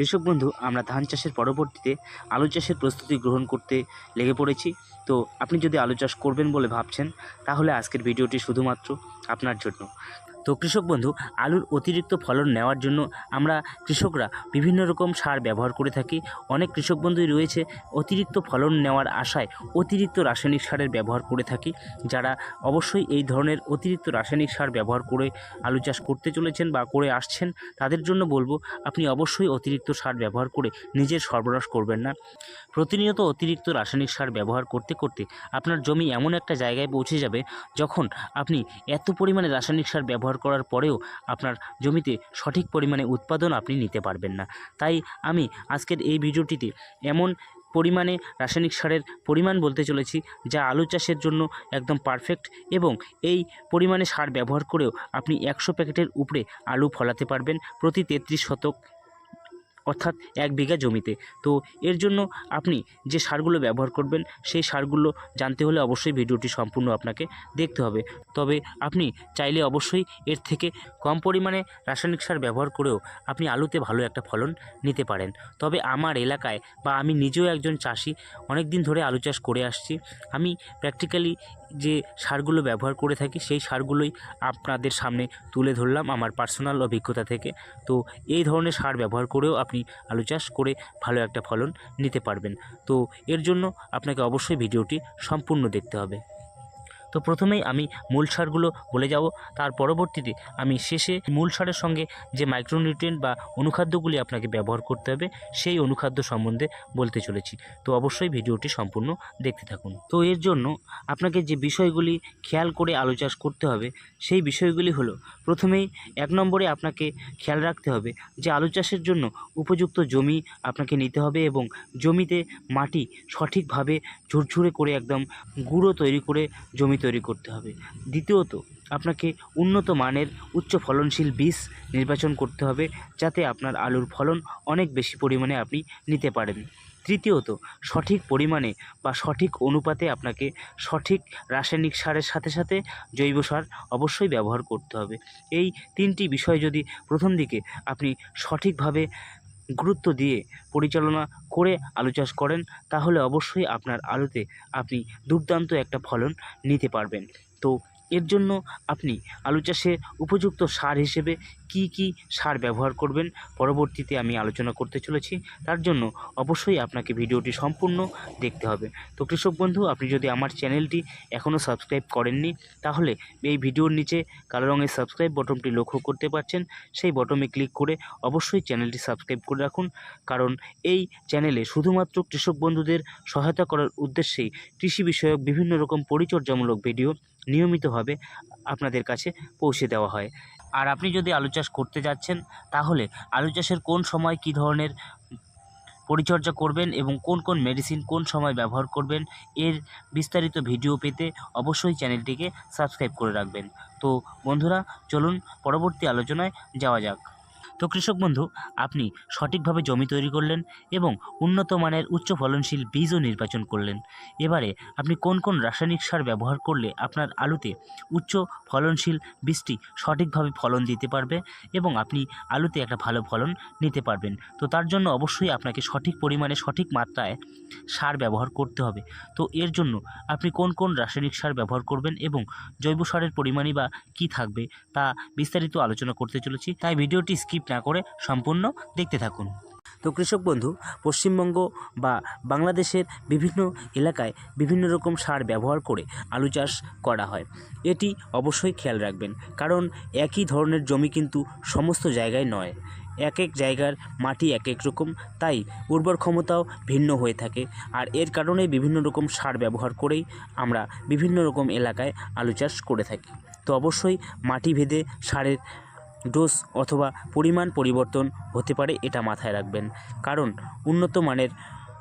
কৃষক বন্ধু, আমরা ধান চাষের পরবর্তীতে আলু চাষের প্রস্তুতি গ্রহণ করতে লেগে পড়েছি। তো আপনি যদি আলু চাষ করবেন বলে ভাবছেন, তাহলে আজকের ভিডিওটি শুধুমাত্র আপনার জন্য। তো কৃষক বন্ধু, আলুর অতিরিক্ত ফলন নেওয়ার জন্য আমরা কৃষকরা বিভিন্ন রকম সার ব্যবহার করে থাকি। অনেক কৃষক বন্ধুই রয়েছে, অতিরিক্ত ফলন নেওয়ার আশায় অতিরিক্ত রাসায়নিক সারের ব্যবহার করে থাকি। যারা অবশ্যই এই ধরনের অতিরিক্ত রাসায়নিক সার ব্যবহার করে আলু চাষ করতে চলেছেন বা করে আসছেন, তাদের জন্য বলব, আপনি অবশ্যই অতিরিক্ত সার ব্যবহার করে নিজের সরবরাহ করবেন না। প্রতিনিয়ত অতিরিক্ত রাসায়নিক সার ব্যবহার করতে করতে আপনার জমি এমন একটা জায়গায় পৌঁছে যাবে, যখন আপনি এত পরিমাণে রাসায়নিক সার ব্যবহার করার পরেও আপনার জমিতে সঠিক পরিমাণে উৎপাদন আপনি নিতে পারবেন না। তাই আমি আজকের এই ভিডিওটিতে এমন পরিমাণে রাসায়নিক সারের পরিমাণ বলতে চলেছি, যা আলু চাষের জন্য একদম পারফেক্ট এবং এই পরিমাণে সার ব্যবহার করেও আপনি একশো প্যাকেটের উপরে আলু ফলাতে পারবেন প্রতি তেত্রিশ শতক অর্থাৎ এক বিঘা জমিতে। তো এর জন্য আপনি যে সারগুলো ব্যবহার করবেন, সেই সারগুলো জানতে হলে অবশ্যই ভিডিওটি সম্পূর্ণ আপনাকে দেখতে হবে। তবে আপনি চাইলে অবশ্যই এর থেকে কম পরিমাণে রাসায়নিক সার ব্যবহার করেও আপনি আলুতে ভালো একটা ফলন নিতে পারেন। তবে আমার এলাকায় বা আমি নিজেও একজন চাষি অনেক দিন ধরে আলু চাষ করে আসছি। আমি প্র্যাকটিক্যালি যে সারগুলো ব্যবহার করে থাকি, সেই সারগুলোই আপনাদের সামনে তুলে ধরলাম আমার পার্সোনাল অভিজ্ঞতা থেকে। তো এই ধরনের সার ব্যবহার করেও আপনি আলু চাষ করে ভালো একটা ফলন নিতে পারবেন। তো এর জন্য আপনাকে অবশ্যই ভিডিওটি সম্পূর্ণ দেখতে হবে। তো প্রথমেই আমি মূল সারগুলো বলে যাব। তার পরবর্তীতে আমি শেষে মূল সারের সঙ্গে যে মাইক্রোনিউট্রিয়েন্ট বা অনুখাদ্যগুলি আপনাকে ব্যবহার করতে হবে, সেই অনুখাদ্য সম্বন্ধে বলতে চলেছি। তো অবশ্যই ভিডিওটি সম্পূর্ণ দেখতে থাকুন। তো এর জন্য আপনাকে যে বিষয়গুলি খেয়াল করে আলু চাষ করতে হবে, সেই বিষয়গুলি হলো, প্রথমেই এক নম্বরে আপনাকে খেয়াল রাখতে হবে যে আলু চাষের জন্য উপযুক্ত জমি আপনাকে নিতে হবে এবং জমিতে মাটি সঠিকভাবে ঝুরঝুরে করে একদম গুঁড়ো তৈরি করে জমি তৈরি করতে হবে। দ্বিতীয়ত, আপনাকে উন্নত মানের উচ্চ ফলনশীল বীজ নির্বাচন করতে হবে, যাতে আপনার আলুর ফলন অনেক বেশি পরিমাণে আপনি নিতে পারেন। তৃতীয়ত, সঠিক পরিমাণে বা সঠিক অনুপাতে আপনাকে সঠিক রাসায়নিক সারের সাথে সাথে জৈব সার অবশ্যই ব্যবহার করতে হবে। এই তিনটি বিষয় যদি প্রথম দিকে আপনি সঠিকভাবে গুরুত্ব দিয়ে পরিচালনা করে আলু চাষ করেন, তাহলে অবশ্যই আপনার আলুতে আপনি দুর্দান্ত একটা ফলন নিতে পারবেন। তো এর জন্য আপনি আলু চাষে উপযুক্ত সার হিসেবে কি কি সার ব্যবহার করবেন পরবর্তীতে আমি আলোচনা করতে চলেছি। তার জন্য অবশ্যই আপনাকে ভিডিওটি সম্পূর্ণ দেখতে হবে। তো কৃষক বন্ধু, আপনি যদি আমার চ্যানেলটি এখনও সাবস্ক্রাইব করেননি, তাহলে এই ভিডিওর নিচে কালো রঙের সাবস্ক্রাইব বটনটি লক্ষ্য করতে পারছেন। সেই বটমে ক্লিক করে অবশ্যই চ্যানেলটি সাবস্ক্রাইব করে রাখুন। কারণ এই চ্যানেলে শুধুমাত্র কৃষক বন্ধুদের সহায়তা করার উদ্দেশ্যেই কৃষি বিষয়ক বিভিন্ন রকম পরিচর্যামূলক ভিডিও নিয়মিতভাবে আপনাদের কাছে পৌঁছে দেওয়া হয়। আর আপনি যদি আলু চাষ করতে যাচ্ছেন, তাহলে আলু চাষের কোন সময় কি ধরনের পরিচর্যা করবেন এবং কোন কোন মেডিসিন কোন সময় ব্যবহার করবেন, এর বিস্তারিত ভিডিও পেতে অবশ্যই চ্যানেলটিকে সাবস্ক্রাইব করে রাখবেন। তো বন্ধুরা, চলুন পরবর্তী আলোচনায় যাওয়া যাক। তো কৃষক বন্ধু, আপনি সঠিকভাবে জমি তৈরি করলেন এবং উন্নত মানের উচ্চ ফলনশীল বীজও নির্বাচন করলেন। এবারে আপনি কোন কোন রাসায়নিক সার ব্যবহার করলে আপনার আলুতে উচ্চ ফলনশীল বীজটি সঠিকভাবে ফলন দিতে পারবে এবং আপনি আলুতে একটা ভালো ফলন নিতে পারবেন? তো তার জন্য অবশ্যই আপনাকে সঠিক পরিমাণে সঠিক মাত্রায় সার ব্যবহার করতে হবে। তো এর জন্য আপনি কোন কোন রাসায়নিক সার ব্যবহার করবেন এবং জৈব সারের পরিমাণই বা কী থাকবে তা বিস্তারিত আলোচনা করতে চলেছি। তাই ভিডিওটি স্কিপ না করে সম্পূর্ণ দেখতে থাকুন। তো কৃষক বন্ধু, পশ্চিমবঙ্গ বা বাংলাদেশের বিভিন্ন এলাকায় বিভিন্ন রকম সার ব্যবহার করে আলু চাষ করা হয়। এটি অবশ্যই খেয়াল রাখবেন, কারণ একই ধরনের জমি কিন্তু সমস্ত জায়গায় নয়। এক এক জায়গার মাটি এক এক রকম, তাই উর্বর ক্ষমতাও ভিন্ন হয়ে থাকে। আর এর কারণে বিভিন্ন রকম সার ব্যবহার করেই আমরা বিভিন্ন রকম এলাকায় আলু চাষ করে থাকি। তো অবশ্যই মাটি ভেদে সারের ডোজ অথবা পরিমাণ পরিবর্তন হতে পারে এটা মাথায় রাখবেন। কারণ উন্নত মানের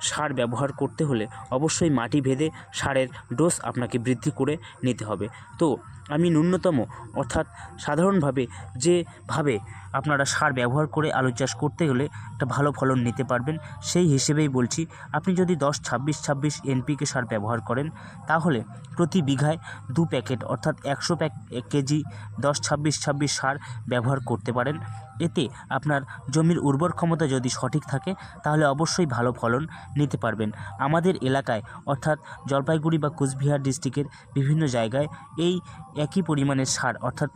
সার ব্যবহার করতে হলে অবশ্যই মাটি ভেদে সারের ডোজ আপনাকে বৃদ্ধি করে নিতে হবে। তো আমি ন্যূনতম, অর্থাৎ সাধারণভাবে যেভাবে আপনারা সার ব্যবহার করে আলু চাষ করতে গেলে একটা ভালো ফলন নিতে পারবেন, সেই হিসেবেই বলছি, আপনি যদি দশ, ছাব্বিশ ছাব্বিশ এনপিকে সার ব্যবহার করেন, তাহলে প্রতি বিঘায় দু প্যাকেট, অর্থাৎ একশো প্যাক কেজি দশ, ছাব্বিশ ছাব্বিশ সার ব্যবহার করতে পারেন। এতে আপনার জমির উর্বর ক্ষমতা যদি সঠিক থাকে, তাহলে অবশ্যই ভালো ফলন নিতে পারবেন। আমাদের এলাকায়, অর্থাৎ জলপাইগুড়ি বা কুচবিহার ডিস্ট্রিক্টের বিভিন্ন জায়গায় এই একই পরিমাণের সার, অর্থাৎ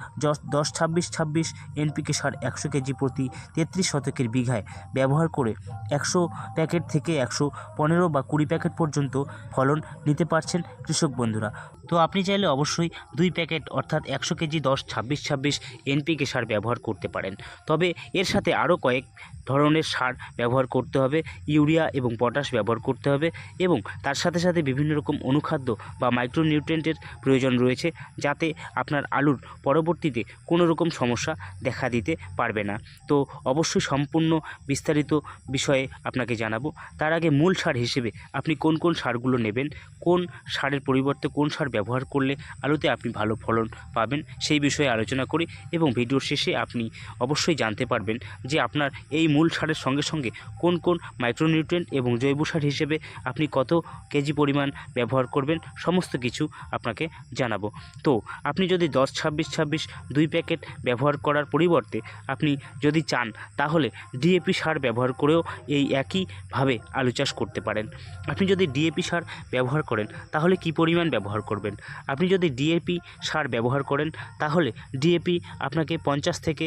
দশ ছাব্বিশ ছাব্বিশ এনপিকে সার একশো কেজি প্রতি তেত্রিশ শতকের বিঘায়। ব্যবহার করে একশো প্যাকেট থেকে একশো পনেরো বা কুড়ি প্যাকেট পর্যন্ত ফলন নিতে পারছেন কৃষক বন্ধুরা। তো আপনি চাইলে অবশ্যই দুই প্যাকেট, অর্থাৎ একশো কেজি দশ, ছাব্বিশ ছাব্বিশ এনপিকে সার ব্যবহার করতে পারেন। তবে এর সাথে আরও কয়েক ধরনের সার ব্যবহার করতে হবে, ইউরিয়া এবং পটাশ ব্যবহার করতে হবে এবং তার সাথে সাথে বিভিন্ন রকম অনুখাদ্য বা মাইক্রোনিউট্রেন্টের প্রয়োজন রয়েছে, যাতে আপনার আলুর পরবর্তীতে কোনো রকম সমস্যা দেখা দিতে পারবে না। তো অবশ্যই সম্পূর্ণ বিস্তারিত বিষয়ে আপনাকে জানাব, তার আগে মূল সার হিসেবে আপনি কোন কোন সারগুলো নেবেন, কোন সারের পরিবর্তে কোন সার ব্যবহার করলে আলুতে আপনি ভালো ফলন পাবেন সেই বিষয়ে আলোচনা করি এবং ভিডিওর শেষে আপনি অবশ্যই জানতে পারবেন যে আপনার এই মূল সারের সঙ্গে সঙ্গে কোন কোন মাইক্রোনিউট্রেন্ট এবং জৈব সার হিসেবে আপনি কত কেজি পরিমাণ ব্যবহার করবেন, সমস্ত কিছু আপনাকে জানাব। তো আপনি যদি দশ, ছাব্বিশ ছাব্বিশ দুই প্যাকেট ব্যবহার করার পরিবর্তে আপনি যদি চান, তাহলে ডিএপি সার ব্যবহার করেও এই একইভাবে আলু চাষ করতে পারেন। আপনি যদি ডিএপি সার ব্যবহার করেন, তাহলে কি পরিমাণ ব্যবহার করবেন? আপনি যদি ডিএপি সার ব্যবহার করেন, তাহলে ডিএপি আপনাকে পঞ্চাশ থেকে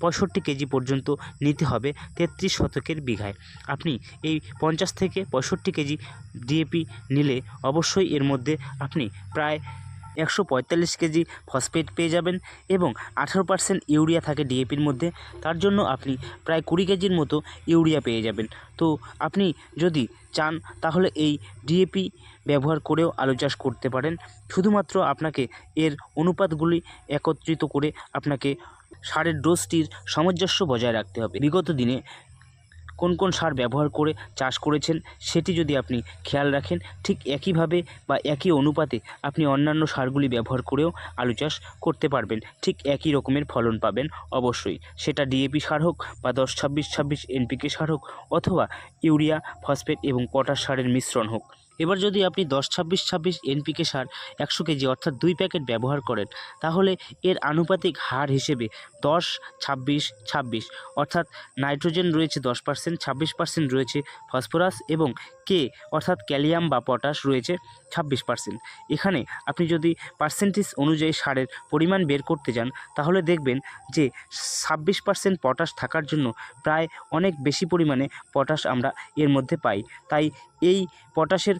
পঁয়ষট্টি কেজি পর্যন্ত নিতে হবে তেত্রিশ শতকের বিঘায়। আপনি এই পঞ্চাশ থেকে পঁয়ষট্টি কেজি ডিএপি নিলে অবশ্যই এর মধ্যে আপনি প্রায় একশো পঁয়তাল্লিশ কেজি ফসফেট পেয়ে যাবেন এবং আঠারো পার্সেন্ট ইউরিয়া থাকে ডিএপির মধ্যে, তার জন্য আপনি প্রায় কুড়ি কেজির মতো ইউরিয়া পেয়ে যাবেন। তো আপনি যদি চান, তাহলে এই ডিএপি ব্যবহার করেও আলু চাষ করতে পারেন। শুধুমাত্র আপনাকে এর অনুপাতগুলি একত্রিত করে আপনাকে সারের ডোজটির সামঞ্জস্য বজায় রাখতে হবে। বিগত দিনে কোন কোন সার ব্যবহার করে চাষ করেছেন সেটি যদি আপনি খেয়াল রাখেন, ঠিক একইভাবে বা একই অনুপাতে আপনি অন্যান্য সারগুলি ব্যবহার করেও আলু চাষ করতে পারবেন, ঠিক একই রকমের ফলন পাবেন অবশ্যই। সেটা ডিএপি সার হোক বা দশ ছাব্বিশ ছাব্বিশ এনপিকে সার হোক অথবা ইউরিয়া, ফসফেট এবং পটাশ সারের মিশ্রণ হোক। এবার যদি আপনি দশ ছাব্বিশ ছাব্বিশ এনপিকে সার একশো কেজি অর্থাৎ দুই প্যাকেট ব্যবহার করেন, তাহলে এর আনুপাতিক হার হিসেবে দশ ছাব্বিশ ছাব্বিশ অর্থাৎ নাইট্রোজেন রয়েছে দশ পার্সেন্ট, ছাব্বিশ পার্সেন্ট রয়েছে ফসফরাস এবং কে অর্থাৎ ক্যালিয়াম বা পটাশ রয়েছে ছাব্বিশ পার্সেন্ট এখানে আপনি যদি পার্সেন্টেজ অনুযায়ী সারের পরিমাণ বের করতে যান, তাহলে দেখবেন যে ছাব্বিশ পার্সেন্ট পটাশ থাকার জন্য প্রায় অনেক বেশি পরিমাণে পটাশ আমরা এর মধ্যে পাই। তাই এই পটাশের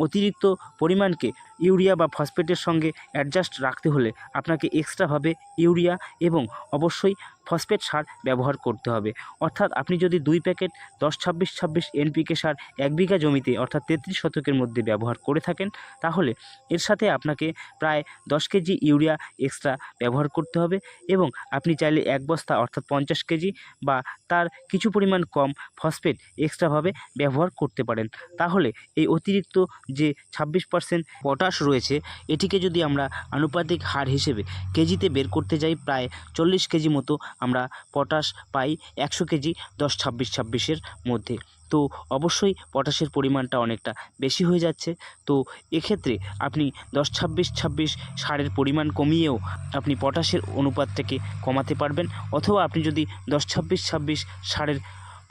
অতিরিক্ত পরিমাণকে ইউরিয়া বা ফসফেটের সঙ্গে অ্যাডজাস্ট রাখতে হলে আপনাকে এক্সট্রাভাবে ইউরিয়া এবং অবশ্যই ফসফেট সার ব্যবহার করতে হবে। অর্থাৎ আপনি যদি দুই প্যাকেট দশ ছাব্বিশ ছাব্বিশ এনপিকে সার এক বিঘা জমিতে অর্থাৎ তেত্রিশ শতকের মধ্যে ব্যবহার করে থাকেন, তাহলে এর সাথে আপনাকে প্রায় দশ কেজি ইউরিয়া এক্সট্রা ব্যবহার করতে হবে এবং আপনি চাইলে এক বস্তা অর্থাৎ পঞ্চাশ কেজি বা তার কিছু পরিমাণ কম ফসফেট এক্সট্রাভাবে ব্যবহার করতে পারেন। তাহলে এই অতিরিক্ত যে ছাব্বিশ পার্সেন্ট পটাশ রয়েছে, এটিকে যদি আমরা আনুপাতিক হার হিসেবে কেজিতে বের করতে যাই, প্রায় চল্লিশ কেজি মতো আমরা পটাশ পাই একশো কেজি দশ ছাব্বিশ ছাব্বিশের মধ্যে। তো অবশ্যই পটাশের পরিমাণটা অনেকটা বেশি হয়ে যাচ্ছে। তো এক্ষেত্রে আপনি দশ ছাব্বিশ ছাব্বিশ সারের পরিমাণ কমিয়েও আপনি পটাশের অনুপাতটাকে কমাতে পারবেন। অথবা আপনি যদি দশ ছাব্বিশ ছাব্বিশ সারের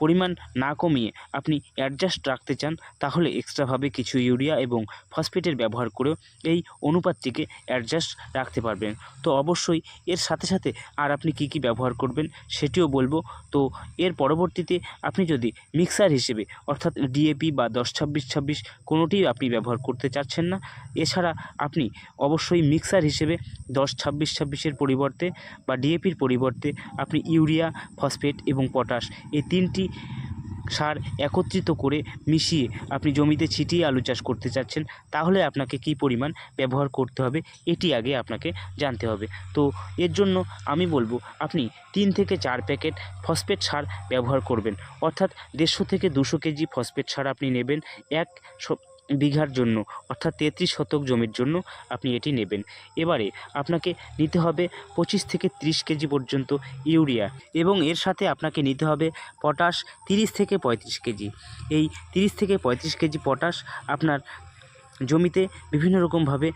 পরিমাণ না কমিয়ে আপনি অ্যাডজাস্ট রাখতে চান, তাহলে এক্সট্রাভাবে কিছু ইউরিয়া এবং ফসফেটের ব্যবহার করেও এই অনুপাতটিকে অ্যাডজাস্ট রাখতে পারবেন। তো অবশ্যই এর সাথে সাথে আর আপনি কি কি ব্যবহার করবেন সেটিও বলব। তো এর পরবর্তীতে আপনি যদি মিক্সার হিসেবে অর্থাৎ ডিএপি বা দশ ছাব্বিশ ছাব্বিশ কোনোটিই আপনি ব্যবহার করতে চাচ্ছেন না, এছাড়া আপনি অবশ্যই মিক্সার হিসেবে দশ ছাব্বিশ ছাব্বিশের পরিবর্তে বা ডিএপির পরিবর্তে আপনি ইউরিয়া ফসফেট এবং পটাশ এই তিনটি সার একত্রিত করে মিশিয়ে আপনি জমিতে ছিটিয়ে আলু চাষ করতে চাচ্ছেন, তাহলে আপনাকে কি পরিমাণ ব্যবহার করতে হবে, এটি আগে আপনাকে জানতে হবে। তো এর জন্য আমি বলব, আপনি তিন থেকে চার প্যাকেট ফসফেট সার ব্যবহার করবেন, অর্থাৎ দেড়শো থেকে দুশো কেজি ফসফেট সার আপনি নেবেন, এক বিঘার জন্য, অর্থাৎ তেত্রিশ শতক জমির জন্য আপনি এটি নেবেন। এবারে আপনাকে নিতে হবে পঁচিশ থেকে তিরিশ কেজি পর্যন্ত ইউরিয়া এবং এর সাথে আপনাকে নিতে হবে পটাশ তিরিশ থেকে পঁয়ত্রিশ কেজি। এই তিরিশ থেকে পঁয়ত্রিশ কেজি পটাশ আপনার জমিতে বিভিন্ন রকমভাবে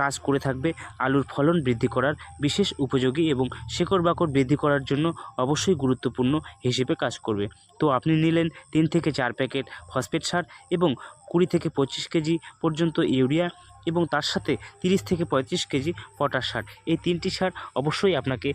কাজ করে থাকবে। আলুর ফলন বৃদ্ধি করার বিশেষ উপযোগী এবং শেকড় বাকড় বৃদ্ধি করার জন্য অবশ্যই গুরুত্বপূর্ণ হিসেবে কাজ করবে। তো আপনি নিলেন তিন থেকে চার প্যাকেট ফসফেট সার এবং কুড়ি থেকে পঁচিশ কেজি পর্যন্ত ইউরিয়া এবং তার সাথে তিরিশ থেকে পঁয়ত্রিশ কেজি পটাশ সার। এই তিনটি সার অবশ্যই আপনাকে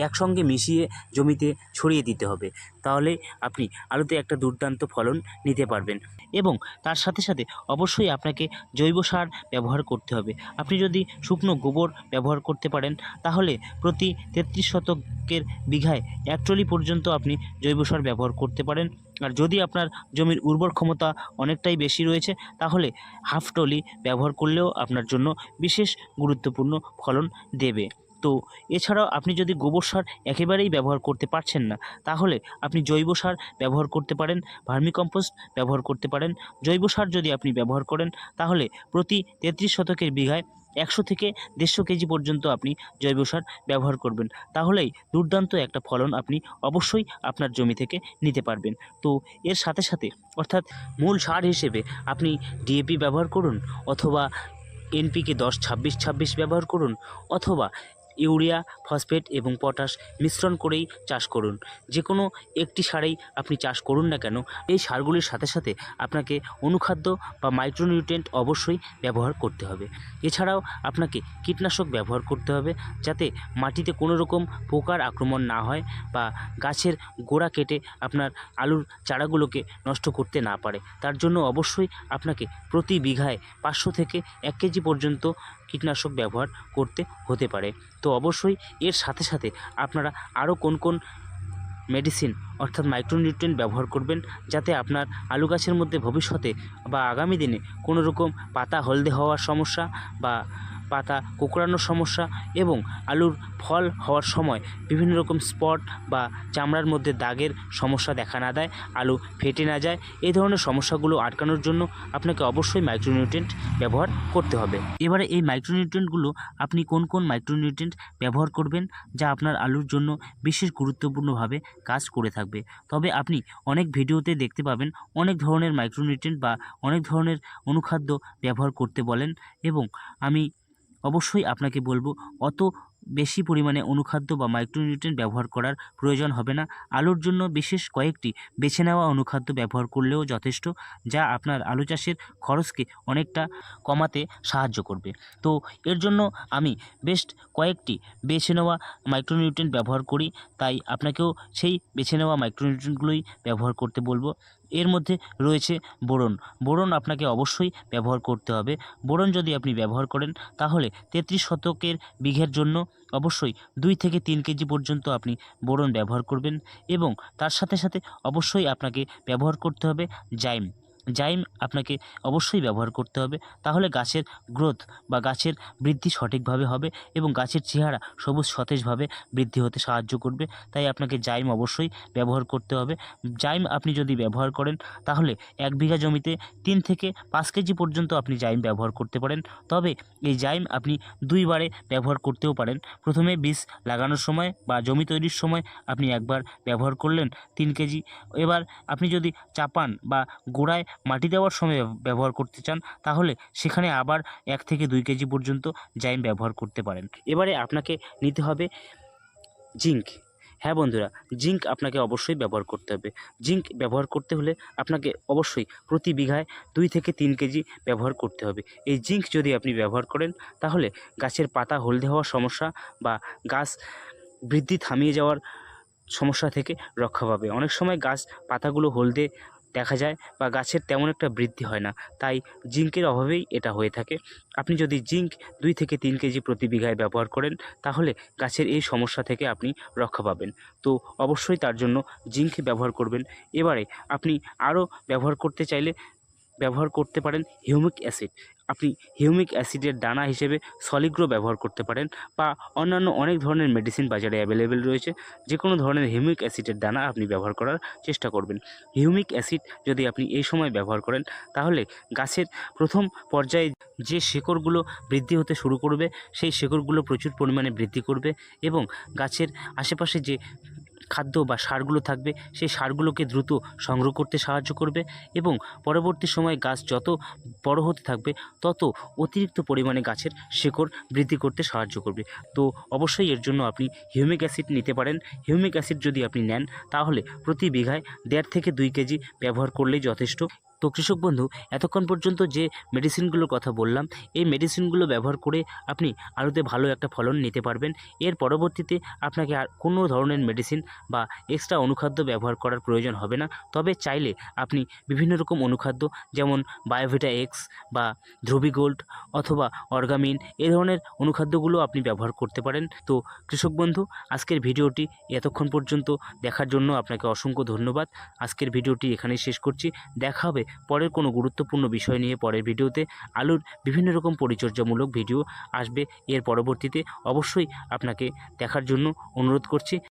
একসঙ্গে মিশিয়ে জমিতে ছড়িয়ে দিতে হবে। তাহলে আপনি আলুতে একটা দুর্দান্ত ফলন নিতে পারবেন। এবং তার সাথে সাথে অবশ্যই আপনাকে জৈব সার ব্যবহার করতে হবে। আপনি যদি শুকনো গোবর ব্যবহার করতে পারেন, তাহলে প্রতি তেত্রিশ শতকের বিঘায় এক ট্রলি পর্যন্ত আপনি জৈব সার ব্যবহার করতে পারেন। আর যদি আপনার জমির উর্বর ক্ষমতা অনেকটাই বেশি রয়েছে, তাহলে হাফ টলি ব্যবহার করলেও আপনার জন্য বিশেষ গুরুত্বপূর্ণ ফলন দেবে। তো এছাড়াও আপনি যদি গোবর সার একেবারেই ব্যবহার করতে পারছেন না, তাহলে আপনি জৈব সার ব্যবহার করতে পারেন, ভার্মিকম্পোস্ট ব্যবহার করতে পারেন। জৈব সার যদি আপনি ব্যবহার করেন, তাহলে প্রতি তেত্রিশ শতকের বিঘায় একশো থেকে দেড়শো কেজি পর্যন্ত আপনি জৈব সার ব্যবহার করবেন। তাহলেই দুর্দান্ত একটা ফলন আপনি অবশ্যই আপনার জমি থেকে নিতে পারবেন। তো এর সাথে সাথে অর্থাৎ মূল সার হিসেবে আপনি ডিএপি ব্যবহার করুন, অথবা এনপিকে দশ, ছাব্বিশ ছাব্বিশ ব্যবহার করুন, অথবা ইউরিয়া, ফসফেট এবং পটাশ মিশ্রণ করেই চাষ করুন। যে কোনো একটি সারেই আপনি চাষ করুন না কেন, এই সারগুলির সাথে সাথে আপনাকে অনুখাদ্য বা মাইক্রোনিউট্রেন্ট অবশ্যই ব্যবহার করতে হবে। এছাড়াও আপনাকে কীটনাশক ব্যবহার করতে হবে, যাতে মাটিতে কোনো রকম পোকার আক্রমণ না হয় বা গাছের গোড়া কেটে আপনার আলুর চারাগুলোকে নষ্ট করতে না পারে। তার জন্য অবশ্যই আপনাকে প্রতি বিঘায় পাঁচশো থেকে এক কেজি পর্যন্ত কীটনাশক ব্যবহার করতে হতে পারে। তো অবশ্যই এর সাথে সাথে আপনারা আরও কোন কোন মেডিসিন অর্থাৎ মাইক্রোনিউট্রিয়েন্ট ব্যবহার করবেন যাতে আপনার আলু গাছের মধ্যে ভবিষ্যতে বা আগামী দিনে কোনো রকম পাতা হলদে হওয়ার সমস্যা বা পাতা কোঁকড়ানোর সমস্যা এবং আলুর ফল হওয়ার সময় বিভিন্ন রকম স্পট বা চামড়ার মধ্যে দাগের সমস্যা দেখা না দেয়, আলু ফেটে না যায়। এই ধরনের সমস্যাগুলো আটকানোর জন্য আপনাকে অবশ্যই মাইক্রোনিউট্রিয়েন্ট ব্যবহার করতে হবে। এবারে এই মাইক্রোনিউট্রিয়েন্টগুলো আপনি কোন কোন মাইক্রোনিউট্রিয়েন্ট ব্যবহার করবেন যা আপনার আলুর জন্য বিশেষ গুরুত্বপূর্ণভাবে কাজ করে থাকবে? তবে আপনি অনেক ভিডিওতে দেখতে পাবেন অনেক ধরনের মাইক্রোনিউট্রিয়েন্ট বা অনেক ধরনের অনুখাদ্য ব্যবহার করতে বলেন এবং আমি অবশ্যই আপনাকে বলব অত বেশি পরিমাণে অনুখাদ্য বা মাইক্রোনিউট্রিয়েন্ট ব্যবহার করার প্রয়োজন হবে না। আলুর জন্য বিশেষ কয়েকটি বেছে নেওয়া অনুখাদ্য ব্যবহার করলেও যথেষ্ট, যা আপনার আলু চাষের খরচকে অনেকটা কমাতে সাহায্য করবে। তো এর জন্য আমি বেস্ট কয়েকটি বেছে নেওয়া মাইক্রোনিউট্রিয়েন্ট ব্যবহার করি, তাই আপনাকেও সেই বেছে নেওয়া মাইক্রোনিউট্রিয়েন্টগুলোই ব্যবহার করতে বলব। এর মধ্যে রয়েছে বোরন। বোরন আপনাকে অবশ্যই ব্যবহার করতে হবে। বোরন যদি আপনি ব্যবহার করেন, তাহলে তেত্রিশ শতকের বিঘের জন্য অবশ্যই দুই থেকে তিন কেজি পর্যন্ত আপনি বোরন ব্যবহার করবেন এবং তার সাথে সাথে অবশ্যই আপনাকে ব্যবহার করতে হবে জাইম। জাইম আপনাকে অবশ্যই ব্যবহার করতে হবে। তাহলে গাছের গ্রোথ বা গাছের বৃদ্ধি সঠিকভাবে হবে এবং গাছের চেহারা সবুজ সতেজভাবে বৃদ্ধি হতে সাহায্য করবে। তাই আপনাকে জাইম অবশ্যই ব্যবহার করতে হবে। জাইম আপনি যদি ব্যবহার করেন, তাহলে এক বিঘা জমিতে তিন থেকে পাঁচ কেজি পর্যন্ত আপনি জাইম ব্যবহার করতে পারেন। তবে এই জাইম আপনি দুইবারে ব্যবহার করতেও পারেন। প্রথমে বীজ লাগানোর সময় বা জমি তৈরির সময় আপনি একবার ব্যবহার করলেন তিন কেজি। এবার আপনি যদি চাপান বা গোড়ায় মাটি দেওয়ার সময় ব্যবহার করতে চান, তাহলে সেখানে আবার এক থেকে দুই কেজি পর্যন্ত জাইম ব্যবহার করতে পারেন। এবারে আপনাকে নিতে হবে জিঙ্ক। হ্যাঁ বন্ধুরা, জিঙ্ক আপনাকে অবশ্যই ব্যবহার করতে হবে। জিঙ্ক ব্যবহার করতে হলে আপনাকে অবশ্যই প্রতি বিঘায় দুই থেকে তিন কেজি ব্যবহার করতে হবে। এই জিঙ্ক যদি আপনি ব্যবহার করেন, তাহলে গাছের পাতা হলদে হওয়ার সমস্যা বা গাছ বৃদ্ধি থামিয়ে যাওয়ার সমস্যা থেকে রক্ষা পাবে। অনেক সময় গাছ পাতাগুলো হলদে দেখা যায় বা গাছের তেমন একটা বৃদ্ধি হয় না। তাই জিঙ্কের অভাবেই এটা হয়ে থাকে। আপনি যদি জিঙ্ক দুই থেকে তিন কেজি প্রতি বিঘায় ব্যবহার করেন, তাহলে গাছের এই সমস্যা থেকে আপনি রক্ষা পাবেন। তো অবশ্যই তার জন্য জিঙ্ক ব্যবহার করবেন। এবারে আপনি আরও ব্যবহার করতে চাইলে ব্যবহার করতে পারেন হিউমিক অ্যাসিড। আপনি হিউমিক অ্যাসিডের দানা হিসেবে সলিগ্রো ব্যবহার করতে পারেন বা অন্যান্য অনেক ধরনের মেডিসিন বাজারে অ্যাভেলেবেল রয়েছে যে কোনো ধরনের হিউমিক অ্যাসিডের দানা আপনি ব্যবহার করার চেষ্টা করবেন। হিউমিক অ্যাসিড যদি আপনি এই সময় ব্যবহার করেন, তাহলে গাছের প্রথম পর্যায়ে যে শেকড়গুলো বৃদ্ধি হতে শুরু করবে, সেই শেকড়গুলো প্রচুর পরিমাণে বৃদ্ধি করবে এবং গাছের আশেপাশে যে খাদ্য বা সারগুলো থাকবে, সেই সারগুলোকে দ্রুত সংগ্রহ করতে সাহায্য করবে এবং পরবর্তী সময়ে গাছ যত বড় হতে থাকবে, তত অতিরিক্ত পরিমাণে গাছের শেকড় বৃদ্ধি করতে সাহায্য করবে। তো অবশ্যই এর জন্য আপনি হিউমিক অ্যাসিড নিতে পারেন। হিউমিক অ্যাসিড যদি আপনি নেন, তাহলে প্রতি বিঘায় দেড় থেকে দুই কেজি ব্যবহার করলেই যথেষ্ট। তো কৃষক বন্ধু, এতক্ষণ পর্যন্ত যে মেডিসিনগুলোর কথা বললাম, এই মেডিসিনগুলো ব্যবহার করে আপনি আলুতে ভালো একটা ফলন নিতে পারবেন। এর পরবর্তীতে আপনাকে আর কোনো ধরনের মেডিসিন বা এক্সট্রা অনুখাদ্য ব্যবহার করার প্রয়োজন হবে না। তবে চাইলে আপনি বিভিন্ন রকম অনুখাদ্য, যেমন বায়োভিটা এক্স বা ধ্রুবি গোল্ড অথবা অর্গামিন এ ধরনের অনুখাদ্যগুলো আপনি ব্যবহার করতে পারেন। তো কৃষক বন্ধু, আজকের ভিডিওটি এতক্ষণ পর্যন্ত দেখার জন্য আপনাকে অসংখ্য ধন্যবাদ। আজকের ভিডিওটি এখানেই শেষ করছি। দেখা হবে পরের কোনো গুরুত্বপূর্ণ বিষয় নিয়ে পরের ভিডিওতে আলুর বিভিন্ন রকম পরিচর্যামূলক ভিডিও আসবে। এর পরবর্তীতে অবশ্যই আপনাকে দেখার জন্য অনুরোধ করছি।